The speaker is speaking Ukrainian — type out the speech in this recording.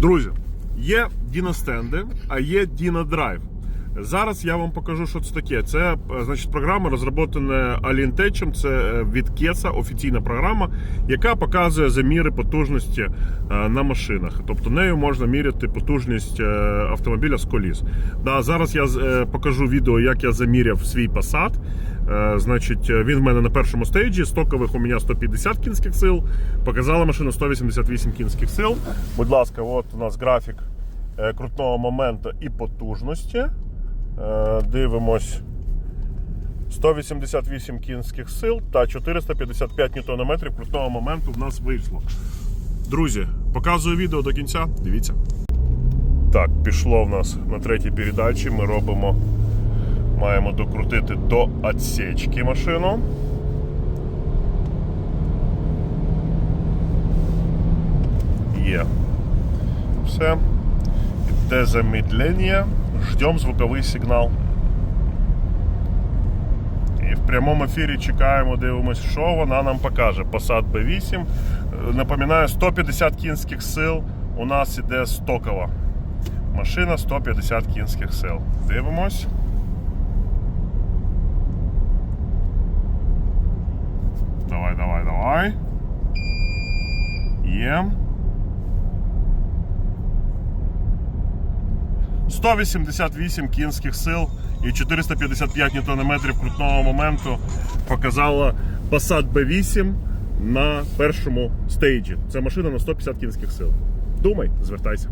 Друзі, є діностенди, а є Дінодрайв. Зараз я вам покажу, що це таке. Це е, значить програма розроблена Alientech, це е, від Кеса офіційна програма, яка показує заміри потужності е, на машинах. Тобто нею можна міряти потужність автомобіля з коліс. Да, зараз я покажу відео, як я заміряв свій Passat. Е, Значить, е, він в мене на першому стейджі. Стокових у мене 150 кінських сил. Показала машина 188 кінських сил. Будь ласка, от у нас графік е, крутного моменту і потужності. Дивимось. 188 кінських сил та 455 ньютонометрів крутного моменту в нас вийшло. Друзі, показую відео до кінця. Дивіться. Так, пішло в нас на третій передачі. Ми робимо. Маємо докрутити до отсечки машину. Є. Все. Іде замедлення. Ждемо звуковий сигнал. І в прямому ефірі чекаємо, дивимося, що вона нам покаже. Passat B8. Е, Напоминаю, 150 кінських сил у нас іде стокова. Машина 150 кінських сил. Дивимось. Давай, давай, давай. Є. 188 кінських сил і 455 ньютонометрів крутного моменту показала Passat B8 на першому стейджі. Це машина на 150 кінських сил. Думай, звертайся.